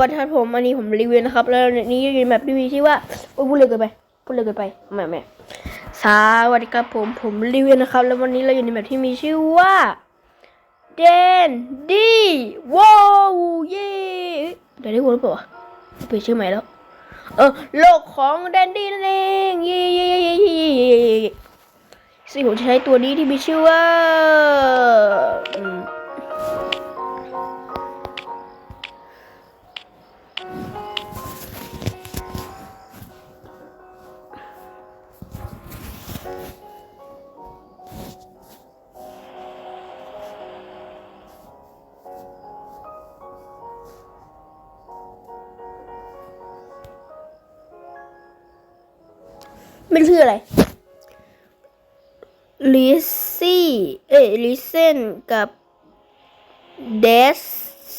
วันทัดผมอันนี้ผมรีวิวนะครับ แล้วนี้จะเป็นแบบรีวิวที่ว่าพูดเลยเกินไปพูดเลยเกินไปแม่แม่สวัสดีครับผมผมรีวิวนะครับ แล้ววันนี้เราอยู่ในแบบที่มีชื่อว่าเดนดี้ว้าวเย่เดี๋ยวได้รู้หรือเปล่าเปลี่ยนชื่อใหม่แล้ว เออโลกของแดนดี้นั่นเองเย่เย่เย่เย่เย่สิ่งผมจะใช้ตัวนี้ที่มีชื่อว่า มไม่รู้ชื่ออะไรลิซซี่เอ้ลิเซนกับเดซ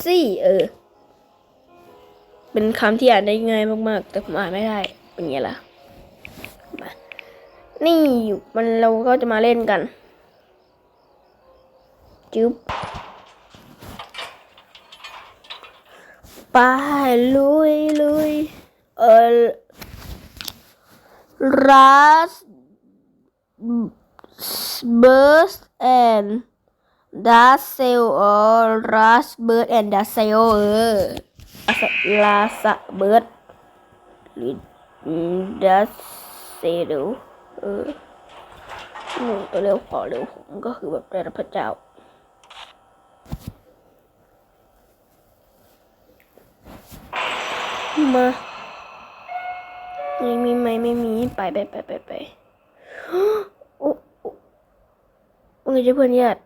ซี่เออ เป็นคำที่อ่านได้ง่ายมาก ๆ แต่ผมอ่านไม่ได้เป็นไงล่ะมานี่มันเราก็จะมาเล่นกันจึ๊บไปลุยลุยเออ Rust Burst and Dust Cell or Rust Burst and Dust Cell เออลาสะเบิร์ดหรือดัสเซลเออหนึ่งตัวเร็วพอเร็วผมก็คือแบบได้รับพระเจ้ามาไม่มีไหมไม่มี ไปไปไปไปไปโอ้โอ้ว่าไงเจ้าเพื่อนญาติ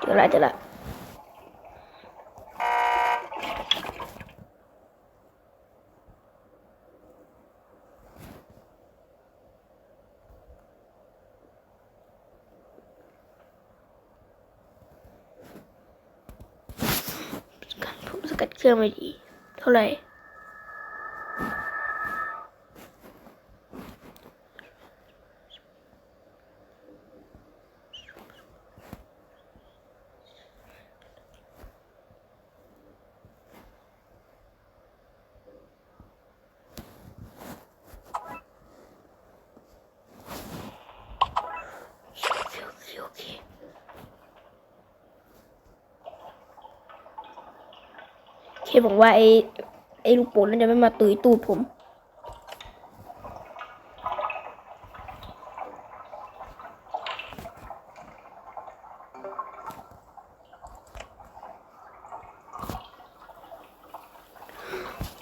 เจอละเจอละ 这么低，后来。 เคบอกว่าไอ้ไอ้ลูกโป่งนั่นจะไม่มาตุยตูดผม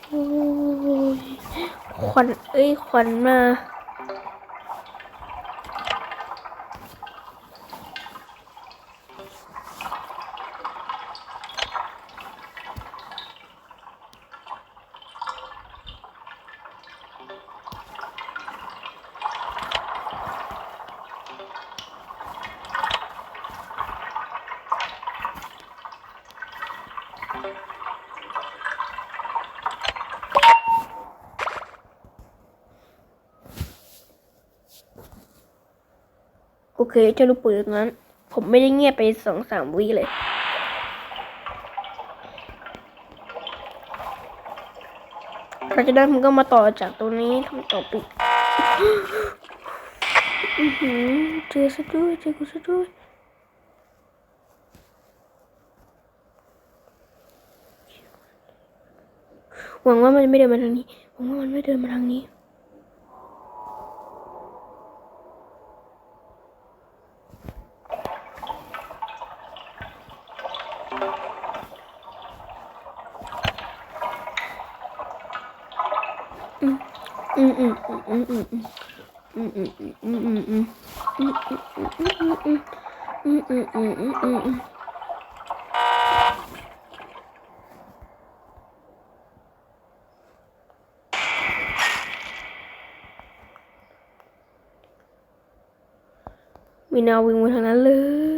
โอ้ยควันเอ้ยควันมา เคเจ้าลูกปืนนั้น ผมไม่ได้เงียบไปสองสามวิเลยเราะฉะนั้นผมก็มาต่อจากตรงนี้ทำต่อไปีกอื้อหือเจอซะด้วยเจอกูซะด้วยหวังว่ามันไม่เดินมาทางนี้หวังว่ามันไม่เดินมาทางนี้ อืมอืมอืมอืมอืมอืมอืมอืมอืมอืมอืมอืมอืมอืมอืมอืมมีนาวิ่งมาทางนั้นเลย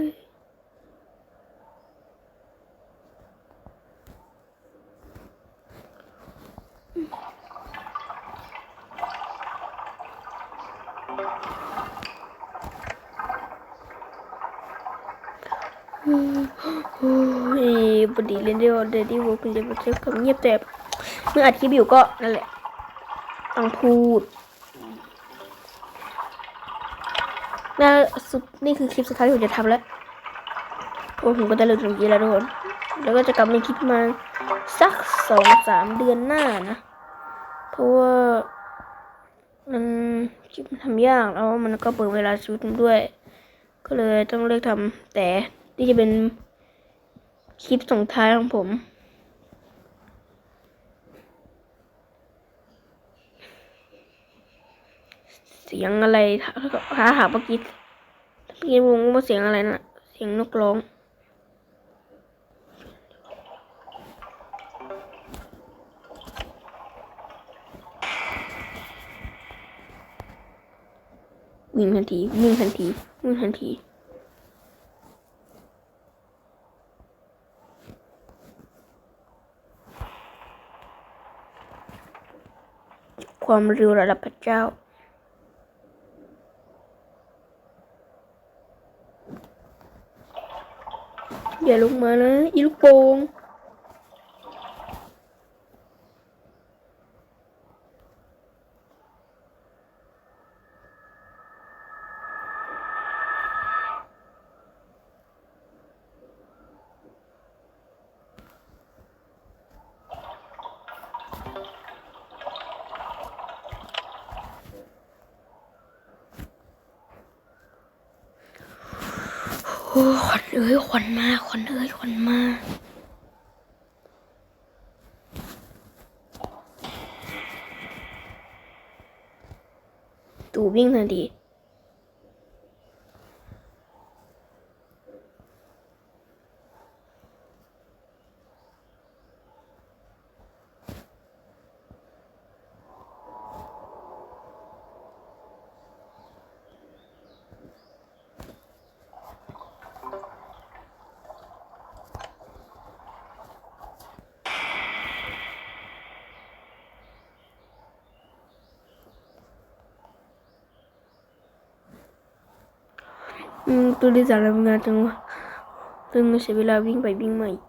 โอ้ยบดีเล่นได้ว่าเดดี้วอลเป็นเด็กเจ้าคำเงียบแต่เมื่ออัดคลิปอยู่ก็นั่นแหละต้องพูดน่าสุดนี่คือคลิปสุดท้ายที่ผมจะทำแล้วเพราะผมก็จะเลิกทำกีแล้วทุกคนแล้วก็จะกลับมาคลิปมาสักสองสามเดือนหน้านะ เพราะว่ามันคลิปมันทำยากแล้วมันก็เปิดเวลาชุดด้วย ก็เลยต้องเลิกทำแต่ นี่จะเป็นคลิปส่งท้ายของผม เสียงอะไรถ้าหาหาเมื่อกี้เมื่อกี้วงว่าเสียงอะไรนะเสียงนกร้องวิ่งทันทีวิ่งทันทีวิ่งทันที ความเร็วระดับพระเจ้า อย่าลงมานะอีลูกโป่ง ขวัญเอ้ยขวัญมาขวัญเอ้ยขวัญมาตูวิ่งทันที ตัวที่สามทำงานจังวะตึงเสียเวลาวิ่งไปวิ่งมาอีก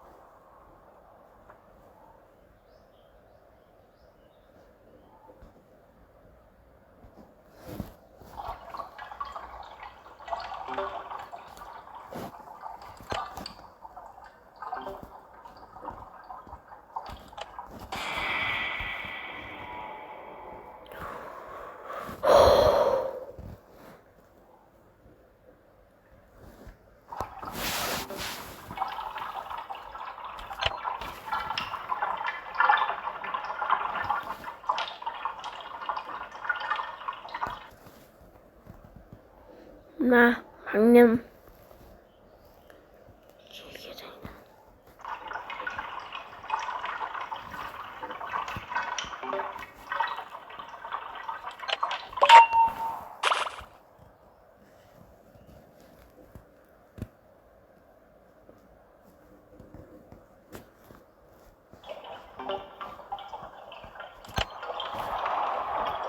มาหังยำ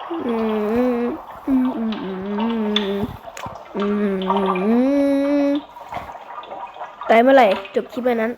อืมอืมอืมอืมอืมไป เมื่อไหร่ จบคลิปไปนั้น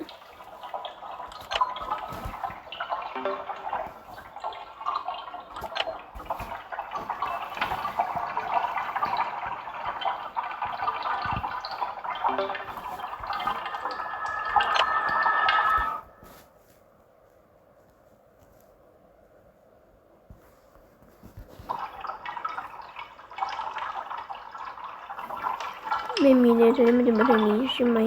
ไม่มีในตอนนี้มันจะมาทางนี้ใช่ไหม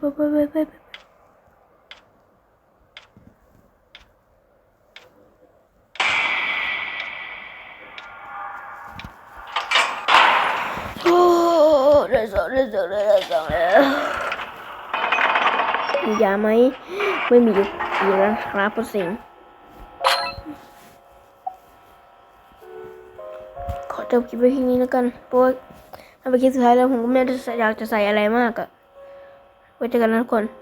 ไปไปไปไปไปโอ้ได้สองได้สองได้สองแล้วมียาไหมไม่มีอยู่แล้วครับคุณสิงห์ขอจบคลิปไว้ที่นี้แล้วกันเพราะว่าถ้าเป็นคลิปสุดท้ายแล้วผมก็ไม่ได้อยากจะใส่อะไรมากอะ ไว้เ